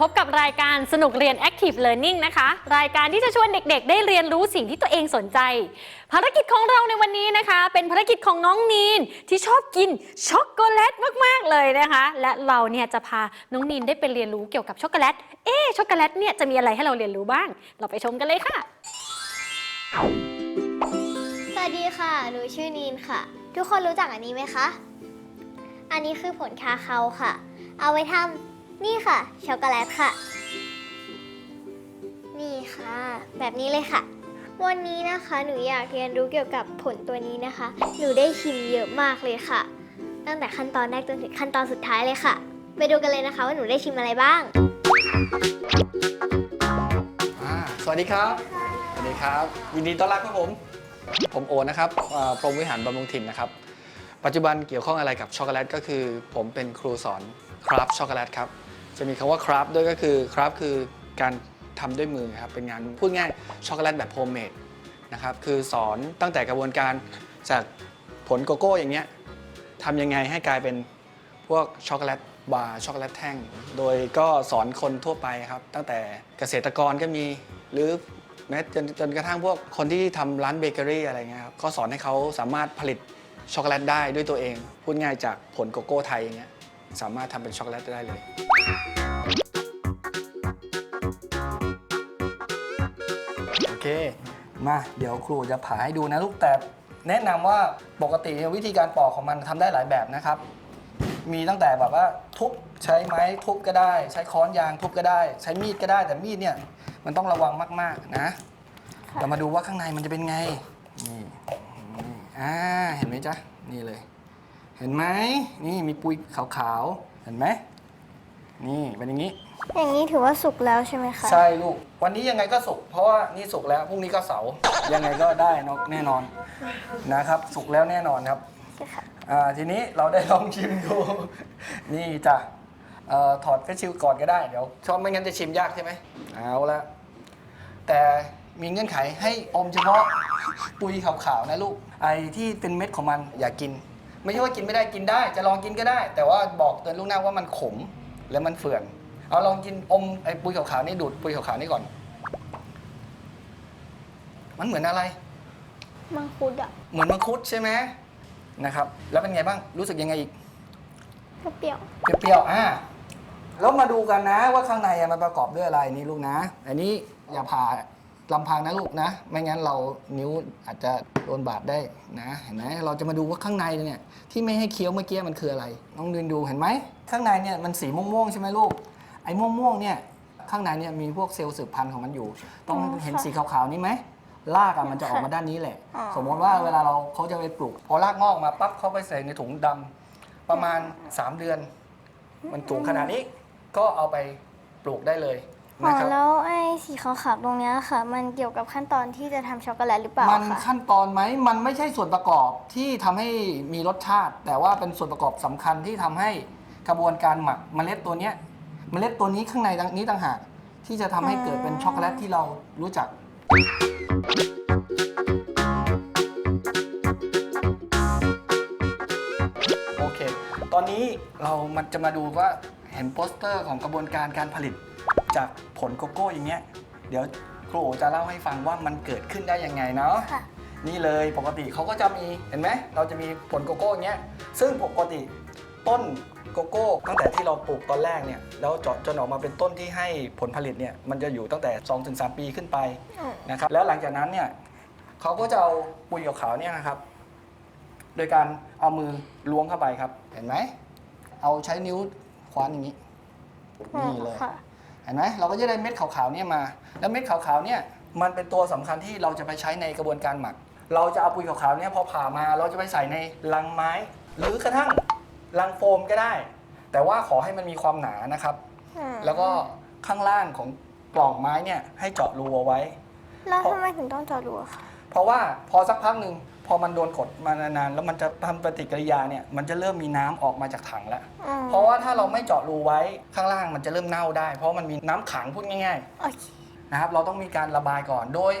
พบกับรายการสนุกเรียน Active Learning นะคะ รายการที่จะชวนเด็กๆ ได้เรียนรู้สิ่งที่ตัวเองสนใจ ภารกิจของเราในวันนี้นะคะ เป็นภารกิจของน้องนีนที่ชอบกินช็อกโกแลตมากๆเลยนะคะ และเราเนี่ยจะพาน้องนีนได้ไปเรียนรู้เกี่ยวกับช็อกโกแลต เอ๊ช็อกโกแลตเนี่ยจะมีอะไรให้เราเรียนรู้บ้าง เราไปชมกันเลยค่ะ สวัสดีค่ะ หนูชื่อนีนค่ะ ทุกคนรู้จักอันนี้ไหมคะ อันนี้คือผลคาเคาค่ะ เอาไว้ทำ นี่ค่ะ ช็อกโกแลตค่ะ นี่ค่ะ แบบนี้เลยค่ะ วันนี้นะคะหนูอยากเรียนรู้เกี่ยวกับผลตัวนี้นะคะ หนูได้ชิมเยอะมากเลยค่ะ ตั้งแต่ขั้นตอนแรกจนถึงขั้นตอนสุดท้ายเลยค่ะ ไปดูกันเลยนะคะว่าหนูได้ชิมอะไรบ้าง อ่าสวัสดีครับ สวัสดีครับ ยินดีต้อนรับครับผม ผมโอนะครับอ่าพรหมวิหารบำรุงถิ่นนะครับ ปัจจุบันเกี่ยวข้องอะไรกับช็อกโกแลตก็คือ ผมเป็นครูสอนคราฟช็อกโกแลตครับ จะมีคำว่าคราฟด้วยก็คือคราฟคือการทำด้วยมือครับเป็นงานพูดง่ายช็อกโกแลตแบบโฮมเมดนะครับคือสอนตั้งแต่กระบวนการจากผลโกโก้อย่างเงี้ยทำยังไงให้กลายเป็นพวกช็อกโกแลตบาร์ช็อกโกแลตแท่ง โดยก็สอนคนทั่วไปครับ ตั้งแต่เกษตรกรก็มีหรือแม้จนจนกระทั่งพวกคนที่ทำร้านเบเกอรี่อะไรเงี้ยครับก็สอนให้เขาสามารถผลิตช็อกโกแลตได้ด้วยตัวเอง พูดง่ายจากผลโกโก้ไทยอย่างเงี้ย สามารถทำเป็นช็อกโกแลตได้เลย โอเค มาเดี๋ยวครูจะผ่าให้ดูนะลูกแต่แนะนำว่าปกติวิธีการปอกของมันทำได้หลายแบบนะครับ มีตั้งแต่แบบว่าทุบใช้ไม้ทุบก็ได้ ใช้ค้อนยางทุบก็ได้ ใช้มีดก็ได้ แต่มีดเนี่ยมันต้องระวังมากๆนะ ค่ะ เรามาดูว่าข้างในมันจะเป็นไง นี่นี่อ่า เห็นไหมจ๊ะ นี่เลย เห็นไหมนี่มีปุยขาวๆ เห็นไหมนี่เป็นอย่างนี้ อย่างนี้ถือว่าสุกแล้วใช่ไหมคะ ใช่ลูก วันนี้ยังไงก็สุก เพราะว่านี่สุกแล้วพรุ่งนี้ก็เสาร์ยังไงก็ได้เนอะแน่นอนนะครับ สุกแล้วแน่นอนครับใช่ค่ะอ่าทีนี้เราได้ลองชิมดู นี่จ้ะเอ่อถอดเฟซชิลก่อนก็ได้เดี๋ยวชอบไม่งั้นจะชิมยากใช่ไหมเอาละแต่มีเงื่อนไขให้อมเฉพาะปุยขาวๆนะลูกไอ้ที่เป็นเม็ดของมันอย่ากิน ไม่ใช่ว่ากินไม่ได้กินได้ จะลองกินก็ได้ แต่ว่าบอกเตือนลูกหน้าว่ามันขมและมันเฟื่อน เอาลองกินอมไอ้ปุยขาวๆนี่ดูดปุยขาวๆนี่ก่อน มันเหมือนอะไร มังคุดอะเหมือนมังคุดใช่ไหมนะครับ แล้วเป็นไงบ้างรู้สึกยังไงอีกเปรี้ยวเปรี้ยวๆอ่าแล้วมาดูกันนะว่าข้างในอะมันประกอบด้วยอะไรนี่ลูกนะ อันนี้อย่าผ่า ลำพังนะลูกนะ ไม่งั้นเรานิ้วอาจจะโดนบาดได้นะเห็นไหมเราจะมาดูว่าข้างในเนี่ยที่ไม่ให้เคี้ยวเมื่อกี้มันคืออะไรน้องดูดูเห็นไหมข้างในเนี่ยมันสีม่วงๆใช่ไหมลูกไอ้ม่วงๆเนี่ยข้างในเนี่ยมีพวกเซลล์สืบพันธุ์ของมันอยู่ต้องเห็นสีขาวๆนี่ไหมรากอะมันจะออกมาด้านนี้แหละ สมมติว่าเวลาเราเขาจะไปปลูกพอรากงอกมาปั๊บเขาไปใส่ในถุงดำประมาณ 3 เดือน มันสูงขนาดนี้ก็เอาไปปลูกได้เลย อ๋อนะครับ แล้วไอ้สีขาวๆตรงเนี้ยค่ะ มันเกี่ยวกับขั้นตอนที่จะทำช็อกโกแลตหรือเปล่ามันคะขั้นตอนไหม มันไม่ใช่ส่วนประกอบที่ทำให้มีรสชาติ แต่ว่าเป็นส่วนประกอบสำคัญที่ทำให้กระบวนการหมักเมล็ดตัวเนี้ยเมล็ดตัวนี้ข้างในนี้ต่างหากที่จะทำให้เกิดเป็นช็อกโกแลตที่เรารู้จัก โอเค ตอนนี้เรามันจะมาดูว่าเห็นโปสเตอร์ของกระบวนการการผลิต จากผลโกโก้อย่างเงี้ย เดี๋ยวครูโอจะเล่าให้ฟังว่ามันเกิดขึ้นได้ยังไงเนาะ ค่ะ นี่เลยปกติเขาก็จะมีเห็นไหมเราจะมีผลโกโก้อย่างเงี้ยซึ่งปกติต้นโกโก้ตั้งแต่ที่เราปลูกตอนแรกเนี่ยแล้วจนจนออกมาเป็นต้นที่ให้ผลผลิตเนี่ยมันจะอยู่ตั้งแต่ 2-3 ปีขึ้นไปอืมนะครับแล้วหลังจากนั้นเนี่ยเขาก็จะเอาปุ๋ยขาวๆเนี่ยนะครับ โดยการเอามือล้วงเข้าไปครับ เห็นไหมเอาใช้นิ้วคว้านอย่างนี้นี่เลย ค่ะ เห็นไหมเราก็จะได้เม็ดขาวๆเนี่ยมา แล้วเม็ดขาวๆเนี่ยมันเป็นตัวสำคัญที่เราจะไปใช้ในกระบวนการหมัก เราจะเอาปุ๋ยขาวๆเนี่ยพอผ่ามาเราจะไปใส่ในลังไม้ หรือกระทั่งลังโฟมก็ได้ แต่ว่าขอให้มันมีความหนานะครับอืมแล้วก็ข้างล่างของปล่องไม้เนี่ยให้เจาะรูเอาไว้ แล้วทำไมถึงต้องเจอรูอะคะเพราะว่าพอสักพักหนึ่ง พอมันโดนกดมานานๆแล้วมันจะทำปฏิกิริยาเนี่ยมันจะเริ่มมีน้ำออกมาจากถังแล้วอืมเพราะว่าถ้าเราไม่เจาะรูไว้ข้างล่างมันจะเริ่มเน่าได้ เพราะมันมีน้ำขังพูดง่ายๆโอเคนะครับเราต้องมีการระบายก่อนโดย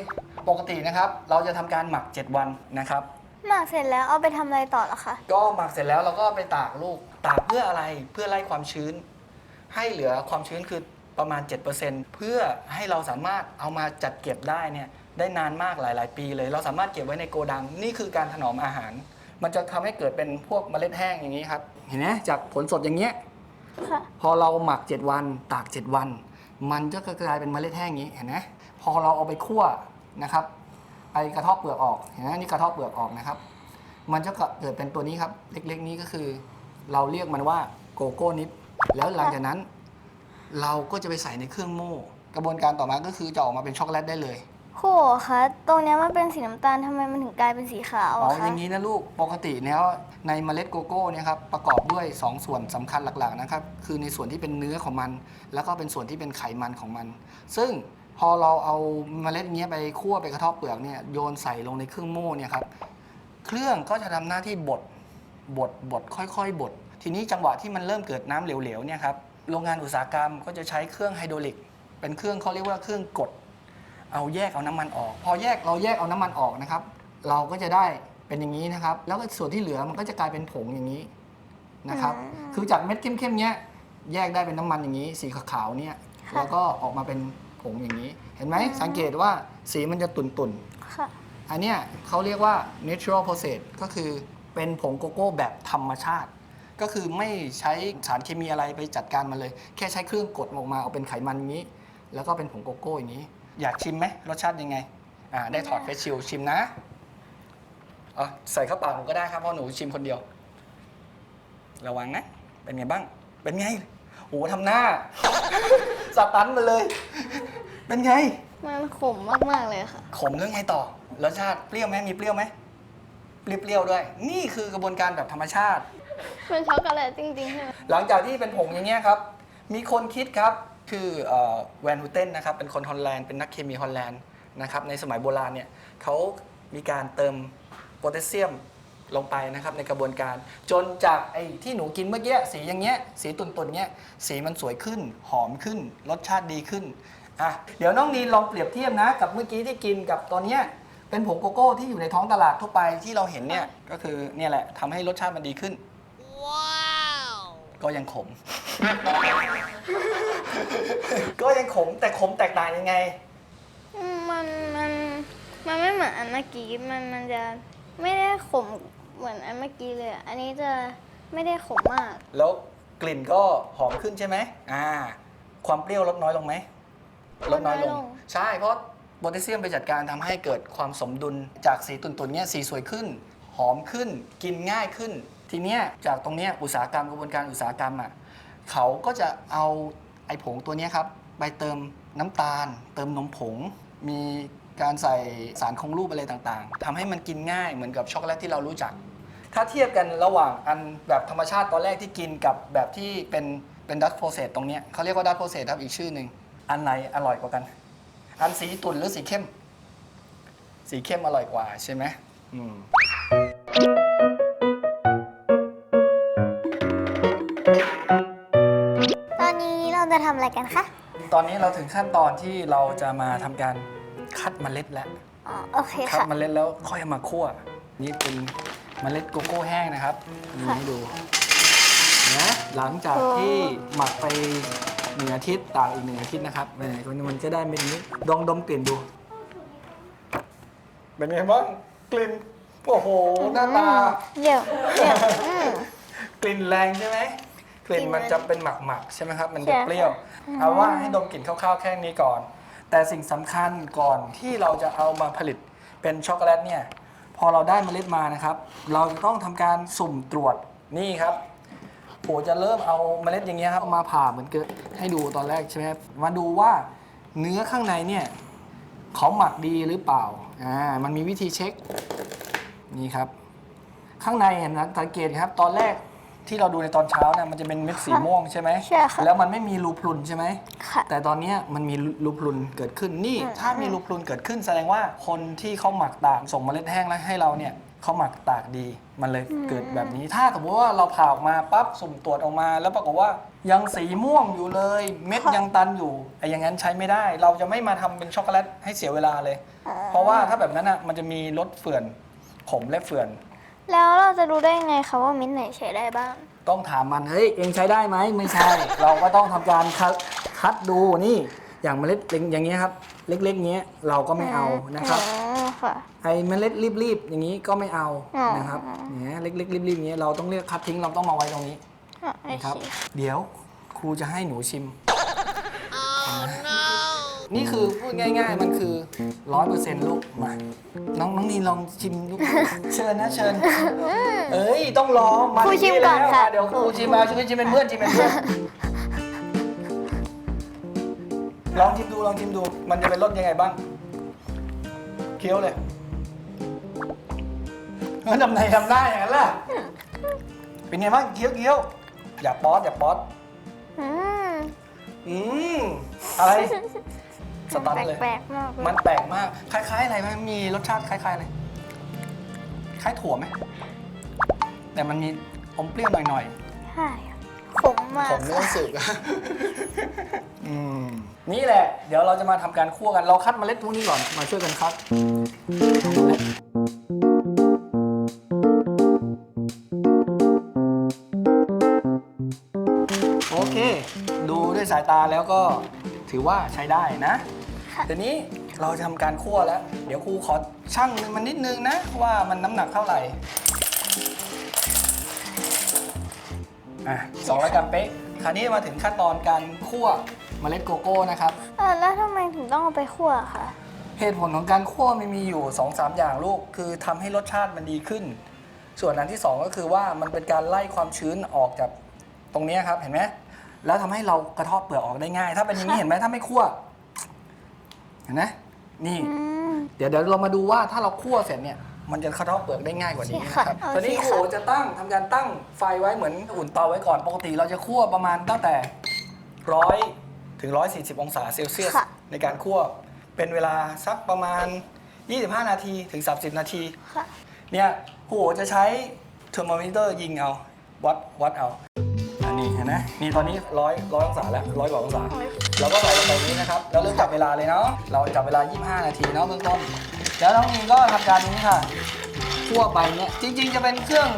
ปกตินะครับ เราจะทำการหมัก 7 วันนะครับ หมักเสร็จแล้วเอาไปทำอะไรต่อเหรอคะ ก็หมักเสร็จแล้วเราก็ไปตากลูก ตากเพื่ออะไรเพื่อไล่ความชื้น ให้เหลือความชื้นคือประมาณ 7%เพื่อให้เราสามารถเอามาจัดเก็บได้เนี่ย ได้นานมากหลาย ๆ ปีเลย เราสามารถเก็บไว้ในโกดัง นี่คือการถนอมอาหาร มันจะทำให้เกิดเป็นพวกเมล็ดแห้งอย่างนี้ครับ เห็นไหมจากผลสดอย่างเงี้ยค่ะพอเราหมัก 7 วัน ตาก 7 วัน มันจะกลายเป็นเมล็ดแห้งอย่างนี้เห็นไหมพอเราเอาไปคั่วนะครับไปกระเทาะเปลือกออกเห็นไหมนี่กระเทาะเปลือกออกนะครับ มันจะเกิดเป็นตัวนี้ครับ เล็ก ๆ นี้ก็คือ เราเรียกมันว่าโกโก้นิปแล้วหลังจากนั้น เราก็จะไปใส่ในเครื่องโม่ กระบวนการต่อมาก็คือจะออกมาเป็นช็อกโกแลตได้เลย โหคะตรงเนี้ยมันเป็นสีน้ำตาลทำไมมันถึงกลายเป็นสีขาวอ๋ออะอคะย่างนี้นะลูกปกติแล้วในเมล็ดโกโก้เนี่ยครับประกอบด้วย 2 ส่วนสำคัญหลักๆนะครับคือในส่วนที่เป็นเนื้อของมัน แล้วก็เป็นส่วนที่เป็นไขมันของมัน ซึ่งพอเราเอาเมล็ดเนี้ยไปคั่วไปกระเทาะเปลือกเนี่ยโยนใส่ลงในเครื่องโม่เนี่ยครับเครื่องก็จะทำหน้าที่บดบดบดค่อยๆบดทีนี้จังหวะที่มันเริ่มเกิดน้ำเหลวๆเนี่ยครับโรงงานอุตสาหกรรมก็จะใช้เครื่องไฮดรอลิก เป็นเครื่องเขาเรียกว่าเครื่องกด เอาแยกเอาน้ำมันออก พอแยกเราแยกเอาน้ำมันออกนะครับ เราก็จะได้เป็นอย่างนี้นะครับ แล้วก็ส่วนที่เหลือมันก็จะกลายเป็นผงอย่างนี้นะครับคือจากเม็ดเข้มๆเนี้ยแยกได้เป็นน้ำมันอย่างนี้ สีขาวๆเนี่ยแล้วก็ออกมาเป็นผงอย่างนี้ เห็นไหมสังเกตว่าสีมันจะตุ่นๆ ค่ะ อันเนี้ยเขาเรียกว่า natural process ก็คือเป็นผงโกโก้แบบธรรมชาติ ก็คือไม่ใช้สารเคมีอะไรไปจัดการมันเลย แค่ใช้เครื่องกดออกมาเอาเป็นไขมันอย่างนี้ แล้วก็เป็นผงโกโก้อย่างนี้ อยากชิมไหมรสชาติยังไงอ่าได้ถอดเฟซชิลชิมนะอ๋อใส่เข้าปากหนูก็ได้ครับเพราะหนูชิมคนเดียว ระวังนะเป็นไงบ้าง เป็นไงโอ้โหทำหน้า สตันมาเลย เป็นไง มันขมมาก ๆ เลยค่ะ ขมเรื่องไงต่อรสชาติเปรี้ยวไหมมีเปรี้ยวไหมเปรี้ยวๆด้วย นี่คือกระบวนการแบบธรรมชาติ เป็นช็อกโกแลตจริงๆใช่ไหมหลังจากที่เป็นผงอย่างเงี้ยครับ มีคนคิดครับ คือเอ่อแวนฮูเทนนะครับเป็นคนฮอลแลนด์เป็นนักเคมีฮอลแลนด์นะครับในสมัยโบราณเนี่ยเขามีการเติมโพแทสเซียมลงไปนะครับในกระบวนการ จนจากไอ้ที่หนูกินเมื่อกี้สีอย่างเงี้ยสีตุ่นๆเงี้ยสีมันสวยขึ้น หอมขึ้น รสชาติดีขึ้นอะเดี๋ยวน้องนีลองเปรียบเทียบนะ กับเมื่อกี้ที่กินกับตอนเนี้ยเป็นผงโกโก้ที่อยู่ในท้องตลาดทั่วไปที่เราเห็นเนี่ยก็คือเนี่ยแหละทำให้รสชาติมันดีขึ้น ก็ยังขม ก็ยังขมแต่ขมแตกต่างยังไงอืมมันมันมันไม่เหมือนอันเมื่อกี้มันมันจะไม่ได้ขมเหมือนอันเมื่อกี้เลยอะอันนี้จะไม่ได้ขมมาก แล้วกลิ่นก็หอมขึ้นใช่ไหมอ่า ความเปรี้ยวลดน้อยลงไหมลดน้อยลงใช่เพราะโพแทสเซียมไปจัดการทำให้เกิดความสมดุลจากสีตุ่นๆเนี่ยสีสวยขึ้น หอมขึ้น กินง่ายขึ้น ทีเนี้ยจากตรงเนี้ยอุตสาหกรรมกระบวนการอุตสาหกรรมอะเขาก็จะเอาไอ้ผงตัวเนี้ยครับไปเติมน้ำตาล เติมนมผง มีการใส่สารคงรูปอะไรต่างๆทำให้มันกินง่ายเหมือนกับช็อกโกแลตที่เรารู้จัก ถ้าเทียบกันระหว่างอันแบบธรรมชาติตอนแรกที่กินกับแบบที่เป็นเป็นดัตโปรเซสตรงเนี้ยเขาเรียกว่าดัตโปรเซสครับอีกชื่อหนึ่งอันไหนอร่อยกว่ากัน อันสีตุ่นหรือสีเข้ม สีเข้มอร่อยกว่าใช่ไหมอืม จะทำอะไรกันคะ ตอนนี้เราถึงขั้นตอนที่เราจะมาทำการคัดเมล็ดแล้ว อ๋อ โอเคคัดค่ะ เมล็ดแล้วค่อยเอามาคั่ว นี่เป็นเมล็ดโกโก้แห้งนะครับนี่ให้ดูนะหลังจากที่หมักไปหนึ่งอาทิตย์ตากอีกหนึ่งอาทิตย์นะครับเนี่ยมันจะได้เม็ดนี้ลองดมกลิ่นดู เป็นไงบ้างกลิ่นโอ้โหหน้าตา เดี๋ยวเดี๋ยวอืมกลิ่นแรงใช่ไหม กลิ่นกลิ่นมันมันจะเป็นหมักหมักๆใช่ไหมครับ มันใช่จะค่ะเปรี้ยว เอาว่าให้ดมกลิ่นคร่าวๆแค่นี้ก่อน แต่สิ่งสำคัญก่อนที่เราจะเอามาผลิตเป็นช็อกโกแลตเนี่ย พอเราได้เมล็ดมานะครับ เราจะต้องทำการสุ่มตรวจนี่ครับโผมจะเริ่มเอาเมล็ดอย่างเงี้ยครับเอามาผ่าเหมือนเกิดให้ดูตอนแรกใช่ไหมครับมาดูว่าเนื้อข้างในเนี่ยเขาหมักดีหรือเปล่า อ่า มันมีวิธีเช็ค นี่ครับ ข้างในเห็นนะสังเกตครับ ตอนแรก ที่เราดูในตอนเช้านะมันจะเป็นเม็ดสีม่วงใช่ไหมใช่ค่ะแล้วมันไม่มีรูพรุนใช่ไหมค่ะ แต่ตอนเนี้ยมันมีรูพรุนเกิดขึ้นนี่อืมถ้ามีรูพรุนเกิดขึ้นแสดงว่าคนที่เขาหมักตากส่งเมล็ดแห้งแล้วให้เราเนี่ยเขาหมักตากดี มันเลยเกิดแบบนี้ ถ้าสมมติว่าเราผ่าออกมาปั๊บสุ่มตรวจออกมา แล้วปรากฏว่ายังสีม่วงอยู่เลย เม็ดยังตันอยู่ไอ้อย่างนั้นใช้ไม่ได้ เราจะไม่มาทำเป็นช็อกโกแลตให้เสียเวลาเลย เพราะว่าถ้าแบบนั้นอะมันจะมีรสเฟื่อนขมและเฟื่อน แล้วเราจะรู้ได้ไงคะว่ามิ้นท์ไหนใช้ได้บ้าง ต้องถามมันเฮ้ยเองใช้ได้ไหมไม่ใช่ เราก็ต้องทำการคัดคคัดดูนี่อย่างเมล็ดอย่างเงี้ยครับ เล็กๆเงี้ยเราก็ไม่เอานะครับ อ๋อค่ะ ไอ้เมล็ดรีบๆอย่างนี้ก็ไม่เอาอ๋อ นะครับเนี่ยเล็กๆรีบๆอย่างเงี้ยเราต้องเลือกคัดทิ้งเราต้องมาไว้ตรงนี้ อ๋อโอนะครับ เคเดี๋ยวครูจะให้หนูชิม นี่คือพูดง่าย ๆ มันคือร้อยเปอร์เซ็นต์ลูกมาน้องน้องนีนลองชิมลูก เชิญนะเชิญ เอ้ยต้องลองมาครูชิมก่อนแล้วค่ะมาเดี๋ยวครูชิมมาชิมชิมเป็นเพื่อนชิมเป็นเพื่อนลองชิมดูลองชิมดู มันจะเป็นรสยังไงบ้าง เคี้ยวเลยเออทำไงทำได้อย่างนั้นล่ะ เป็นไงบ้างเคี้ยวเคี้ยวอย่าป๊อดอย่าป๊อดอืมอืมอะไร สตันเลย แปลกๆมากเลยมันแปลกมาก คล้าย ๆ อะไรไหมมีรสชาติคล้ายๆอะไรคล้ายถั่วไหม แต่มันมีอมเปรี้ยวหน่อยใช่ขมมาก ๆ ผมไม่ต้องสึกอืมนี่แหละ เดี๋ยวเราจะมาทำการคั่วกัน เราคัดเมล็ดพวกนี้ก่อน มาช่วยกันคัดโอเค ดูด้วยสายตาแล้วก็ ถือว่าใช้ได้นะทีนี้เราจะทำการคั่วแล้ว เดี๋ยวครูขอชั่งมันนิดนึงนะ ว่ามันน้ำหนักเท่าไหร่อะสองร้อยกรัมเป๊ะคราวนี้มาถึงขั้นตอนการคั่วเมล็ดโกโก้นะครับเออแล้วทำไมถึงต้องเอาไปคั่วคะเหตุผลของการคั่วมันมีอยู่ 2-3สามอย่างลูก คือทำให้รสชาติมันดีขึ้น ส่วนอันที่ 2 ก็คือว่ามันเป็นการไล่ความชื้นออกจากตรงเนี้ยครับ เห็นไหม แล้วทำให้เรากระเทาะเปลือกออกได้ง่าย ถ้าเป็นอย่างนี้เห็นไหมถ้าไม่คั่วเห็นไหมนี่ อืม เดี๋ยวเดี๋ยวเรามาดูว่าถ้าเราคั่วเสร็จเนี่ยมันจะกระเทาะเปลือกได้ง่ายกว่านี้นะครับโอเคค่ะ ตอนนี้โอเคครูค่ะจะตั้งทำการตั้งไฟไว้เหมือนอุ่นเตาไว้ก่อนปกติ เราจะคั่วประมาณตั้งแต่ร้อยถึงร้อยสี่สิบองศาเซลเซียสค่ะ ในการคั่วเป็นเวลาสักประมาณ 25 นาทีถึง 30 นาที ค่ะ เนี่ยครูจะใช้เทอร์โมมิเตอร์ยิงเอา วัดวัดเอาอั นนี้เห็นไหมนี่ตอนนี้ร้อยร้อยองศาแล้วร้อยกว่าองศา เราก็ใส่ลงไปนี้นะครับ แล้วเริ่มจับเวลาเลยเนาะ เราจับเวลา 25 นาทีเนาะเบื้องต้น แล้วน้องนีก็ทำการนี้ค่ะคั่วไปเนี่ย จริง ๆ จะเป็นเครื่อง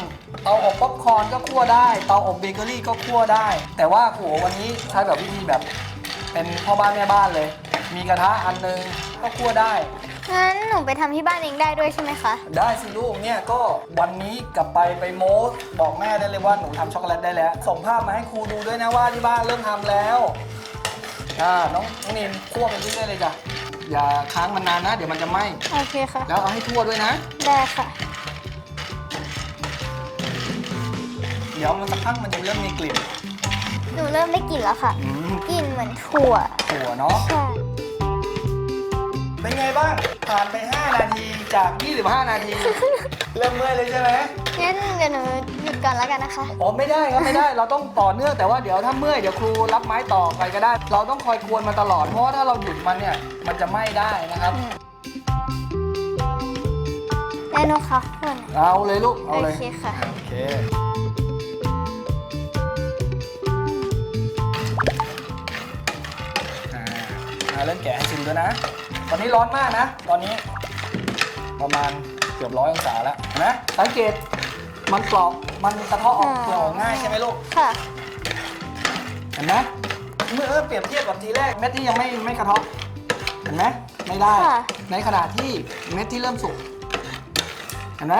เตาอบป๊อปคอร์นก็คั่วได้ เตาอบเบเกอรี่ก็คั่วได้ แต่ว่าโหวันนี้ใช้แบบวิธีแบบ เป็นพ่อบ้านแม่บ้านเลย มีกระทะอันนึงก็คั่วได้ งั้นหนูไปทำที่บ้านเองได้ด้วยใช่ไหมคะ ได้สิลูกเนี่ยก็วันนี้กลับไปไปโม้บอกแม่ได้เลยว่าหนูทำช็อกโกแลตได้แล้ว ส่งภาพมาให้ครูดูด้วยนะว่าที่บ้านเริ่มทำแล้วอ่าน้องน้องนินคั่วไปเรื่อยๆเลยจ้ะอย่าค้างมันนานนะ เดี๋ยวมันจะไหม้โอเคค่ะ แล้วเอาให้ทั่วด้วยนะ ได้ค่ะ เดี๋ยวมันสักพักมันจะเริ่มมีกลิ่นหนูเริ่มได้กลิ่นแล้วค่ะ อืมกลิ่นเหมือนถั่วถั่วเนาะ ใช่ เป็นไงบ้าง ผ่านไป 5 นาทีจาก 25 นาที เริ่มเมื่อยเลยใช่ไหมงั้นเดี๋ยวหนูหยุดก่อนแล้วกันนะคะ อ๋อไม่ได้ครับไม่ได้ เราต้องต่อเนื่องแต่ว่าเดี๋ยวถ้าเมื่อยเดี๋ยวครูรับไม้ต่อไปก็ได้ เราต้องคอยกวนมันตลอดเพราะว่าถ้าเราหยุดมันเนี่ยมันจะไหม้ได้นะครับ แล้วหนูขอคนเอาเลยลูกเอาโอเลย เคค่ะ โอเค อ่าอ่าเริ่มแกะให้ชิมด้วยนะ ตอนนี้ร้อนมากนะ ตอนนี้ ประมาณเกือบร้อยองศาแล้วเห็นไหมสังเกตมันกรอบมันกระเทาะออกอ่าเปลือกออกง่ายใช่ไหมลูกค่ะเห็นไหมเมื่อเปรียบเทียบกับทีแรกเม็ดที่ยังไม่ไม่กระเทาะเห็นไหมไม่ได้ ค่ะ ในขณะที่เม็ดที่เริ่มสุกเห็นไหม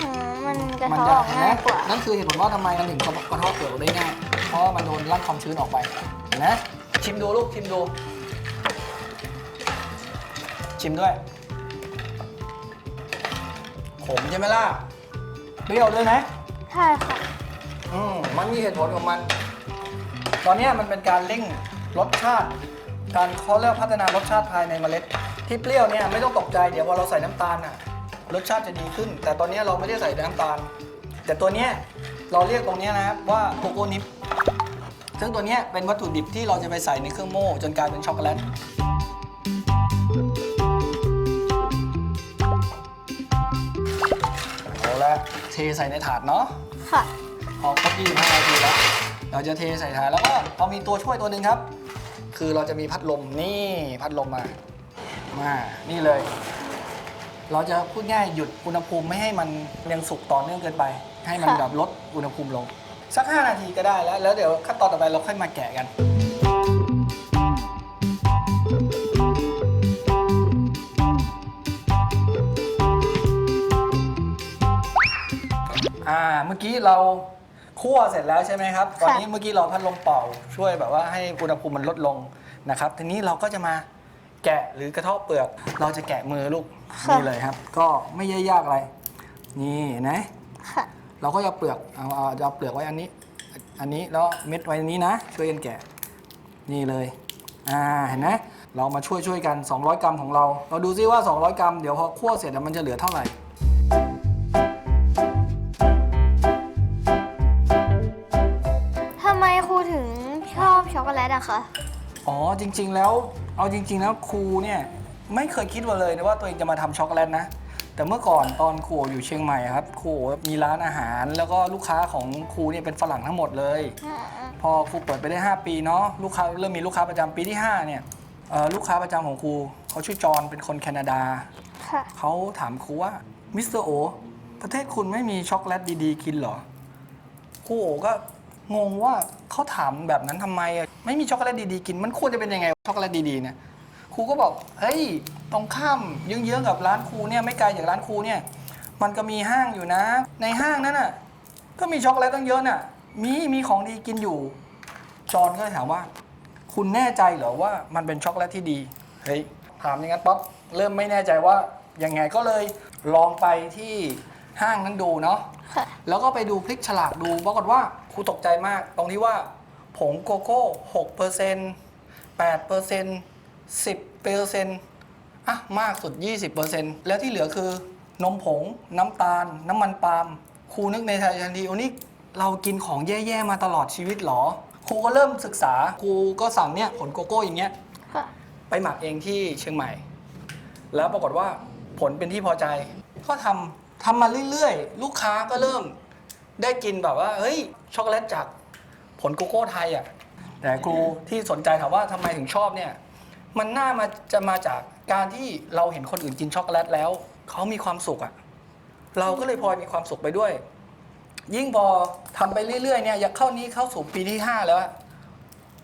อืมมันกระมัเทาะจะออกเห็นไหมง่ายกว่า นั่นคือเหตุผลว่าทำไมมันถึงกระเทาะเปลือกได้ง่ายเพราะว่ามันโดนลั่นความชื้นออกไปเห็นไหมชิมดูลูกชิมดู ชิมด้วย ขมใช่ไหมล่ะ เปรี้ยวด้วยไหมใช่ค่ะ อืมมันมีเหตุผลของมัน ตอนเนี้ยมันเป็นการเร่งรสชาติ การเขาเรียกพัฒนารสชาติภายในเมล็ด ที่เปรี้ยวเนี่ยไม่ต้องตกใจเดี๋ยวพอเราใส่น้ำตาลน่ะ รสชาติจะดีขึ้น แต่ตอนเนี้ยเราไม่ได้ใส่น้ำตาล แต่ตัวเนี้ยเราเรียกตรงเนี้ยนะครับว่าโกโก้นิปซึ่งตัวเนี้ยเป็นวัตถุดิบที่เราจะไปใส่ในเครื่องโม่จนกลายเป็นช็อกโกแลต ใส่ในถาดเนาะค่ะพอครบ25นาทีแล้ว เราจะเทใส่ถาดแล้วก็เรามีตัวช่วยตัวหนึ่งครับ คือเราจะมีพัดลมนี่พัดลมมา มานี่เลย เราจะพูดง่ายหยุดอุณหภูมิไม่ให้มันยังสุกต่อเนื่องเกินไป ให้มันค่ะแบบลดอุณหภูมิลง สัก 5 นาทีก็ได้แล้ว แล้วเดี๋ยวขั้นตอนต่อไปเราค่อยมาแกะกัน อ่าเมื่อกี้เราคั่วเสร็จแล้วใช่ไหมครับตอนค่ะนี้เมื่อกี้เราพัดลมเป่าช่วยแบบว่าให้อุณหภูมิมันลดลงนะครับทีนี้เราก็จะมาแกะหรือกระเทาะเปลือก เราจะแกะมือลูกนี่เลยครับ ก็ไม่ยยากอะไร นี่เห็นะ ค่ะ เราก็จะเปลือกเอาเอาจะเอาเปลือกไว้อันนี้ อันนี้แล้วเม็ดไว้อันนี้นะ ช่วยกันแกะ นี่เลย อ่าเห็นไหมเรามาช่วยช่วยกัน 200 กรัมของเรา เราดูซิว่า 200 กรัมเดี๋ยวพอคั่วเสร็จแล้วมันจะเหลือเท่าไหร่ คะอ๋อจริง ๆ แล้วเอาจริง ๆ แล้วครูเนี่ยไม่เคยคิดว่าเลยนะว่าตัวเองจะมาทำช็อกโกแลตนะ แต่เมื่อก่อนตอนครูอยู่เชียงใหม่ครับครูมีร้านอาหาร แล้วก็ลูกค้าของครูเนี่ยเป็นฝรั่งทั้งหมดเลย พอครูเปิดไปได้ 5 ปีเนาะลูกค้าเริ่มมีลูกค้าประจำปีที่ 5 เนี่ยเอ่อลูกค้าประจำของครูเขาชื่อจอห์นเป็นคนแคนาดา ค่ะ เขาถามครูว่ามิสเตอร์โอประเทศคุณไม่มีช็อกโกแลตดีๆ กินเหรอครูโอก็งงว่าเขาถามแบบนั้นทำไมอะ ไม่มีช็อกโกแลตดีๆกิน มันควรจะเป็นยังไงช็อกโกแลตดีๆเนี่ยครูก็บอกเฮ้ยตรงข้ามเยื้องๆกับร้านครูเนี่ยไม่ไกลจากร้านครูเนี่ย มันก็มีห้างอยู่นะ ในห้างนั้นน่ะ ก็มีช็อกโกแลตตั้งเยอะน่ะ มีมีของดีกินอยู่ จอห์นก็เลยถามว่า คุณแน่ใจเหรอว่ามันเป็นช็อกโกแลตที่ดีเฮ้ยถามอย่างนั้นป๊อปเริ่มไม่แน่ใจว่ายังไงก็เลยลองไปที่ห้างนั้นดูเนาะค่ะแล้วก็ไปดูพลิกฉลากดูปรากฏว่าครูตกใจมากตรงที่ว่า ผงโกโก้6เปอร์เซ็นต์8เปอร์เซ็นต์10เปอร์เซ็นต์อะมากสุด 20เปอร์เซ็นต์แล้วที่เหลือคือนมผง น้ำตาล น้ำมันปาล์มครูนึกในใจทันทีโอ้นี่เรากินของแย่ๆมาตลอดชีวิตเหรอ ครูก็เริ่มศึกษา ครูก็สั่งเนี่ยผลโกโก้อย่างเงี้ยค่ะ ไปหมักเองที่เชียงใหม่ แล้วปรากฏว่าผลเป็นที่พอใจ ก็ทำทำมาเรื่อยๆ ลูกค้าก็เริ่มได้กินแบบว่า เฮ้ย ช็อกโกแลตจาก ผลโกโก้ไทยอะแต่ครูที่สนใจถามว่าทำไมถึงชอบเนี่ย มันน่ามาจะมาจากการที่เราเห็นคนอื่นกินช็อกโกแลตแล้วเขามีความสุขอะเราก็เลยพลอยมีความสุขไปด้วย ยิ่งพอทำไปเรื่อยๆเนี่ยอยากเข้านี้เข้าสู่ปีที่ห้าแล้ว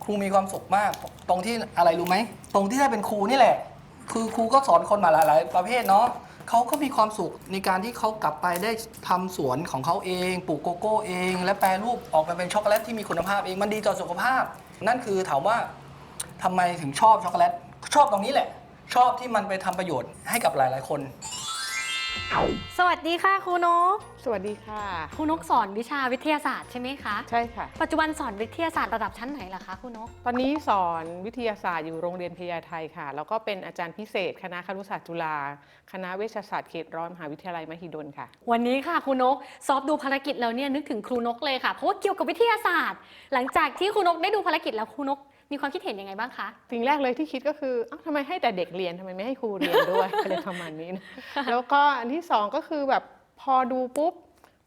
ครูมีความสุขมาก ตรงที่อะไรรู้ไหมตรงที่ได้เป็นครูนี่แหละ คือครูก็สอนคนมาหลายๆประเภทเนาะ เขาก็มีความสุขในการที่เขากลับไปได้ทำสวนของเขาเองปลูกโกโก้เอง และแปรรูปออกมาเป็นช็อกโกแลตที่มีคุณภาพเองมันดีต่อสุขภาพ นั่นคือถามว่าทำไมถึงชอบช็อกโกแลตชอบตรงนี้แหละ ชอบที่มันไปทำประโยชน์ให้กับหลาย ๆ คน สวัสดีค่ะครูนก สวัสดีค่ะ ครูนกสอนวิชาวิทยาศาสตร์ใช่ไหมคะ ใช่ค่ะ ปัจจุบันสอนวิทยาศาสตร์ระดับชั้นไหนล่ะคะครูนก ตอนนี้สอนวิทยาศาสตร์อยู่โรงเรียนพญาไทค่ะ แล้วก็เป็นอาจารย์พิเศษ คณะครุศาสตร์จุฬา คณะเวชศาสตร์เขตร้อนมหาวิทยาลัยมหิดลค่ะ วันนี้ค่ะครูนกซอฟดูภารกิจแล้วเนี่ยนึกถึงครูนกเลยค่ะ เพราะว่าเกี่ยวกับวิทยาศาสตร์ หลังจากที่ครูนกได้ดูภารกิจแล้วครูนก มีความคิดเห็นยังไงบ้างคะสิ่งแรกเลยที่คิดก็คือเอ้าทำไมให้แต่เด็กเรียนทำไมไม่ให้ครูเรียนด้วยอะไรประมาณนี้นะแล้วก็อันที่สองก็คือแบบพอดูปุ๊บ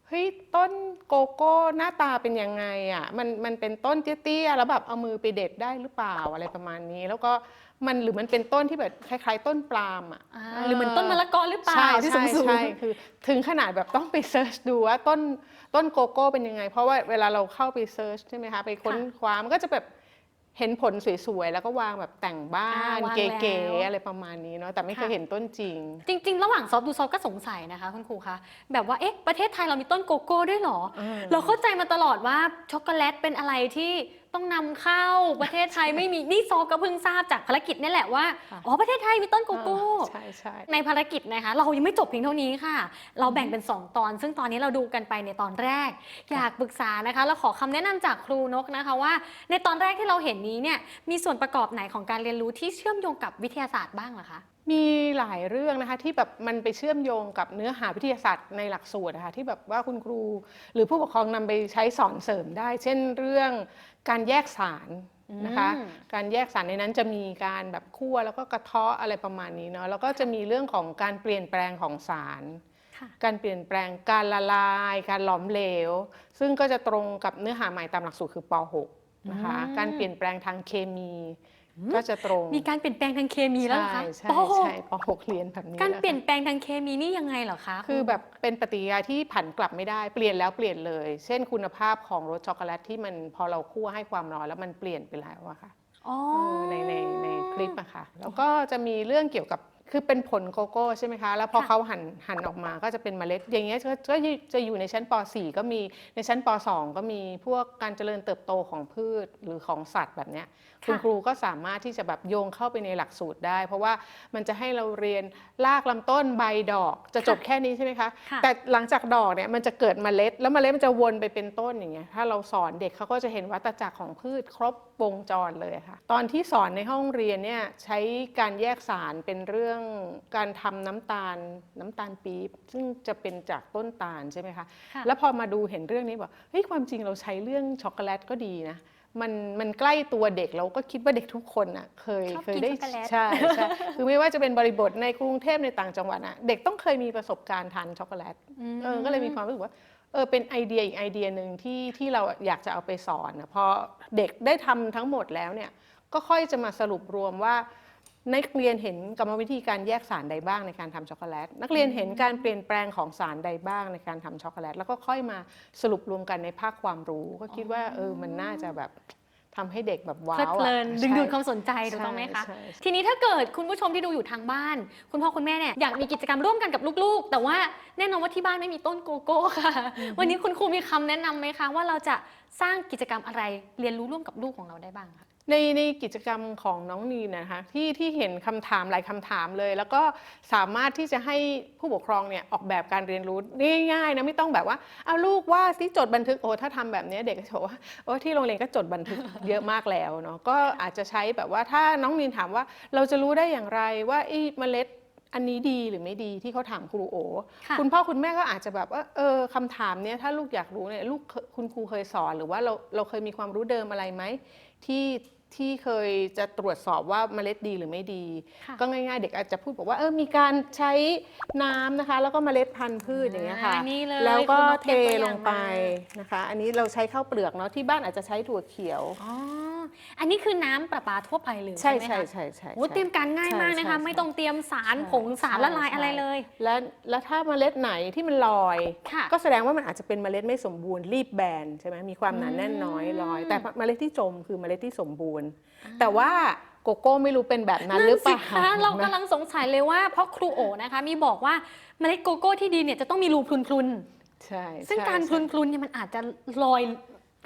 เฮ้ยต้นโกโก้หน้าตาเป็นยังไงอะมันมันเป็นต้นเตี้ยๆแล้วแบบเอามือไปเด็ดได้หรือเปล่าอะไรประมาณนี้ แล้วก็มันหรือมันเป็นต้นที่แบบคล้าย ๆ ต้นปาล์มอะอ่าหรือเหมือนต้นมะละกอหรือเปล่าใช่ที่สูใช่งสูงใช่คือถึงขนาดแบบต้องไปเซิร์ชดูว่าต้นต้นโกโก้เป็นยังไง เพราะว่าเวลาเราเข้าไปเซิร์ชใช่ไหมคะไปค้นคว้ามันก็จะแบบ เห็นผลสวยๆ แล้วก็วางแบบแต่งบ้านเก๋ๆอะไรประมาณนี้เนาะแต่ไม่เคยเห็นต้นจริง จริง ๆ ระหว่างซอฟดูซอฟก็สงสัยนะคะคุณครูคะแบบว่าเอ๊ะประเทศไทยเรามีต้นโกโก้ด้วยเหรอเออเราเข้าใจมาตลอดว่าช็อกโกแลตเป็นอะไรที่ ต้องนำเข้าประเทศไทยไม่มีนี่ซอฟก็เพิ่งทราบจากภารกิจนี่แหละว่าค่ะอ๋อประเทศไทยมีต้นโกโก้ใช่ใช่ในภารกิจนะคะ เรายังไม่จบเพียงเท่านี้ค่ะ เราแบ่งเป็น 2 ตอน ซึ่งตอนนี้เราดูกันไปในตอนแรก อยากปรึกษานะคะแล้วขอคำแนะนำจากครูนกนะคะว่า ในตอนแรกที่เราเห็นนี้เนี่ยมีส่วนประกอบไหนของการเรียนรู้ที่เชื่อมโยงกับวิทยาศาสตร์บ้างเหรอคะ มีหลายเรื่องนะคะที่แบบมันไปเชื่อมโยงกับเนื้อหาวิทยาศาสตร์ในหลักสูตรนะคะที่แบบว่าคุณครู หรือผู้ปกครองนำไปใช้สอนเสริมได้ เช่นเรื่องการแยกสารนะคะ อืม การแยกสารในนั้นจะมีการแบบคั่วแล้วก็กระเทาะอะไรประมาณนี้เนาะแล้วก็จะมีเรื่องของการเปลี่ยนแปลงของสาร ค่ะ การเปลี่ยนแปลงการละลาย การหลอมเหลว ซึ่งก็จะตรงกับเนื้อหาใหม่ตามหลักสูตรคือป .6 นะคะอืม การเปลี่ยนแปลงทางเคมี ก็จะตรงมีการเปลี่ยนแปลงทางเคมีแล้วเหรอคะใช่ปใช่หกใช่ป .6 เรียนแบบนี้การแล้วเปลี่ยนค่ะแปลงทางเคมีนี่ยังไงเหรอคะ คือแบบเป็นปฏิกิริยาที่ผันกลับไม่ได้เปลี่ยนแล้วเปลี่ยนเลย เช่นคุณภาพของรสช็อกโกแลตที่มันพอเราคั่วให้ความร้อนแล้วมันเปลี่ยนไปแล้วอะค่ะอ๋อเออในในในคลิปอะค่ะแล้วก็จะมีเรื่องเกี่ยวกับ คือเป็นผลโกโก้ใช่ไหมคะ แล้วพอค่ะ เขาหั่นหั่นออกมาก็จะเป็นเมล็ด อย่างเงี้ยก็ก็จะอยู่ในชั้นป .4 ก็มีในชั้นป .2 ก็มีพวกการเจริญเติบโตของพืชหรือของสัตว์แบบเนี้ยคุณครูก็สามารถที่จะแบบโยงเข้าไปในหลักสูตรได้ เพราะว่ามันจะให้เราเรียนรากลำต้นใบดอกจะจบแค่นี้ใช่ไหมคะ ค่ะ แต่หลังจากดอกเนี่ยมันจะเกิดเมล็ด แล้วเมล็ดมันจะวนไปเป็นต้นอย่างเงี้ยถ้าเราสอนเด็กเขาก็จะเห็นวัฏจักรของพืชครบ วงจรเลยค่ะ ตอนที่สอนในห้องเรียนเนี่ยใช้การแยกสารเป็นเรื่องการทำน้ำตาลน้ำตาลปี๊บซึ่งจะเป็นจากต้นตาลใช่ไหมคะค่ะแล้วพอมาดูเห็นเรื่องนี้บอกเฮ้ยความจริงเราใช้เรื่องช็อกโกแลตก็ดีนะมันมันใกล้ตัวเด็กเราก็คิดว่าเด็กทุกคนอะเคยชอบเคยกินได้ช็อกโกแลตใช่ใช่คือไม่ว่าจะเป็นบริบทในกรุงเทพในต่างจังหวัดอะเด็กต้องเคยมีประสบการณ์ทานช็อกโกแลตเออก็เลยมีความรู้สึกว่า เออเป็นไอเดียอีกไอเดียหนึ่งที่ที่เราอยากจะเอาไปสอนนะพอเด็กได้ทำทั้งหมดแล้วเนี่ยก็ค่อยจะมาสรุปรวมว่า นักเรียนเห็นกรรมวิธีการแยกสารใดบ้างในการทำช็อกโกแลตนักเรียนเห็นการเปลี่ยนแปลงของสารใดบ้างในการทำช็อกโกแลตแล้วก็ค่อยมาสรุปรวมกันในภาคความรู้ ก็คิดว่าเออมันน่าจะแบบ ทำให้เด็กแบบว้าเพลิดวเพลินอะดึงดูดความใช่สนใจถูกต้องไหมคะใช่ใช่ทีนี้ถ้าเกิดคุณผู้ชมที่ดูอยู่ทางบ้าน คุณพ่อคุณแม่เนี่ยอยากมีกิจกรรมร่วมกันกับลูกๆ แต่ว่าแน่นอนว่าที่บ้านไม่มีต้นโกโก้ค่ะ วันนี้คุณครูมีคำแนะนำไหมคะว่าเราจะสร้างกิจกรรมอะไรเรียนรู้ร่วมกับลูกของเราได้บ้างคะ ในในกิจกรรมของน้องนีนนะคะที่ที่เห็นคำถามหลายคำถามเลย แล้วก็สามารถที่จะให้ผู้ปกครองเนี่ยออกแบบการเรียนรู้ง่ายๆนะไม่ต้องแบบว่าเอาลูกว่าที่จดบันทึกโอ้ถ้าทำแบบเนี้ยเด็กก็จะบอกว่าโอ้ที่โรงเรียนก็จดบันทึกเยอะมากแล้วเนาะก็อาจจะใช้แบบว่าถ้าน้องนีนถามว่าเราจะรู้ได้อย่างไรว่าไอ้เมล็ดอันนี้ดีหรือไม่ดีที่เขาถามครูโอค่ะคุณพ่อคุณแม่ก็อาจจะแบบว่าเออคำถามเนี้ยถ้าลูกอยากรู้เนี่ยลูกเคคุณครูเคยสอนหรือว่าเราเราเคยมีความรู้เดิมอะไรไหมที่ ที่เคยจะตรวจสอบว่าเมล็ดดีหรือไม่ดี ค่ะก็ง่ายๆ เด็กอาจจะพูดบอกว่าเออมีการใช้น้ำนะคะ แล้วก็เมล็ดพันธุ์พืชอย่างเงี้ยค่ะ อ่านี่เลยแล้วก็คุณนกเทเตรียมตัวอย่างลงไปมา นะคะ อันนี้เราใช้ข้าวเปลือกเนาะที่บ้านอาจจะใช้ถั่วเขียว อ๋อ อันนี้คือน้ำประปาทั่วไปเลยใช่ไหมใช่คะใช่ใช่โอ้เตรียมการง่ายมากนะคะ ใช่ใช่ไม่ต้องเตรียมสารใช่ผงสารละลายใช่ อะไรเลยและแล้วถ้าเมล็ดไหนที่มันลอย ค่ะ ก็แสดงว่ามันอาจจะเป็นเมล็ดไม่สมบูรณ์รีบแบนใช่ไหมมีความหนาแน่นน้อยลอย แต่เมล็ดที่จมคือเมล็ดที่สมบูรณ์ แต่ว่าโกโก้ไม่รู้เป็นแบบนั้นหรือเปล่านั่นสิคะเรากำลังสงสัยเลยว่าเพราะครูโอนะคะ มีบอกว่าเมล็ดโกโก้ที่ดีเนี่ยจะต้องมีรูพรุนๆ ใช่ซึ่งใช่การพลุนใช่พลุนเนี่ยมันอาจจะลอย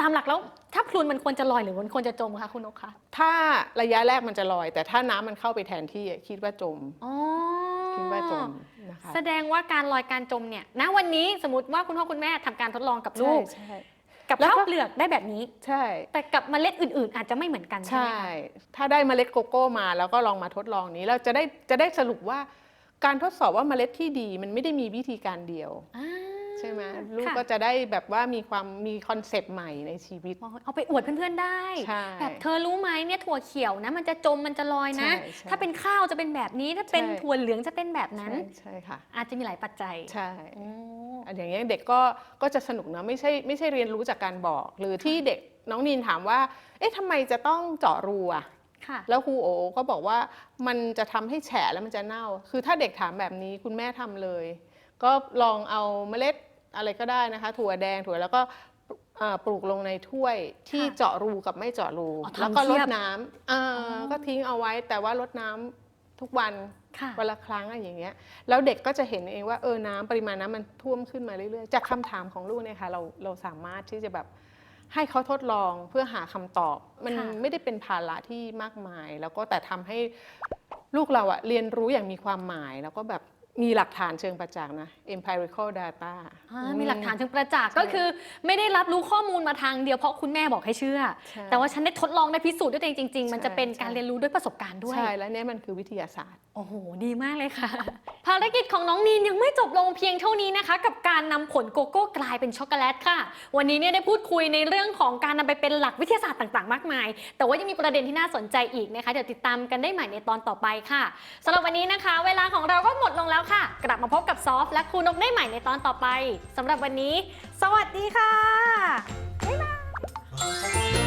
ตามหลักแล้ว ถ้าพลุนมันควรจะลอยหรือมันควรจะจมคะคุณนกคะถ้าระยะแรกมันจะลอย แต่ถ้าน้ำมันเข้าไปแทนที่อะคิดว่าจม อ๋อคิดว่าจมนะคะแสดงว่าการลอยการจมเนี่ยณวันนี้สมมติว่าคุณพ่อคุณแม่ทำการทดลองกับลูก ใช่กับแล้วข้าวก็เปลือกได้แบบนี้ ใช่ แต่กับเมล็ดอื่นๆ อาจจะไม่เหมือนกันใช่ไหมใช่ คะถ้าได้เมล็ดโกโก้มาแล้วก็ลองมาทดลองนี้เราจะได้จะได้สรุปว่าการทดสอบว่าเมล็ดที่ดีมันไม่ได้มีวิธีการเดียว อ่าใช่ไหมลูกค่ะก็จะได้แบบว่ามีความมีคอนเซปต์ใหม่ในชีวิต เอาไปอวดเพื่อนๆได้ใช่แบบเธอรู้ไหมเนี่ยถั่วเขียวนะ มันจะจมมันจะลอยนะใช่ใช่ถ้าเป็นข้าวจะเป็นแบบนี้ถ้าเป็นใช่ถั่วเหลืองจะเป็นแบบนั้นใช่ใช่ค่ะ อาจจะมีหลายปัจจัยใช่โอ้อันอย่างเงี้ยเด็กก็ก็จะสนุกนะไม่ใช่ไม่ใช่เรียนรู้จากการบอก หรือที่เด็กน้องนีนถามว่า เอ๊ะทำไมจะต้องเจาะรูอะค่ะแล้วครูโอก็บอกว่ามันจะทำให้แฉะแล้วมันจะเน่า คือถ้าเด็กถามแบบนี้คุณแม่ทำเลย ก็ลองเอาเมล็ด อะไรก็ได้นะคะ ถั่วแดงถั่วแล้วก็เอ่อปลูกลงในถ้วยที่ค่ะเจาะรูกับไม่เจาะรูอ๋อทำแล้วก็ลเทีดยบน้ำอ่าอ๋อก็ทิ้งเอาไว้แต่ว่าลดน้ำทุกวันค่ะวันละครั้งอะไรอย่างเงี้ย แล้วเด็กก็จะเห็นเองว่าเออน้ำปริมาณน้ำมันท่วมขึ้นมาเรื่อยๆ จากคำถามของลูกเนี่ยค่ะเราเราสามารถที่จะแบบให้เขาทดลองเพื่อหาคำตอบ มันค่ะไม่ได้เป็นภาระที่มากมาย แล้วก็แต่ทำให้ลูกเราอะเรียนรู้อย่างมีความหมายแล้วก็แบบ มีหลักฐานเชิงประจักษ์นะ empirical data อ่าอืมีหลักฐานเชิงประจักษ์ใช่ก็คือ ไม่ได้รับรู้ข้อมูลมาทางเดียวเพราะคุณแม่บอกให้เชื่อใช่แต่ว่าฉันได้ทดลองได้พิสูจน์ด้วยตัวเองจริง ๆ มันจะเป็นใช่การเรียนรู้ด้วยประสบการณ์ด้วย ใช่ แล้วเนี่ยมันคือวิทยาศาสตร์ โอ้โห ดีมากเลยค่ะ ภารกิจของน้องนีนยังไม่จบลงเพียงเท่านี้นะคะ กับการนำผลโกโก้กลายเป็นช็อกโกแลตค่ะ วันนี้เนี่ยได้พูดคุยในเรื่องของการนำไปเป็นหลักวิทยาศาสตร์ต่างๆ มากมาย แต่ว่ายังมีประเด็นที่น่าสนใจอีกนะคะ เดี๋ยวติดตามกันได้ใหม่ในตอนต่อไปค่ะสำหรับวันนี้นะคะ เวลาของเราก็หมดลงแล้วค่ะ กลับมาพบกับซอฟและครูนกได้ใหม่ในตอนต่อไปสำหรับวันนี้ สวัสดีค่ะบ๊ายบาย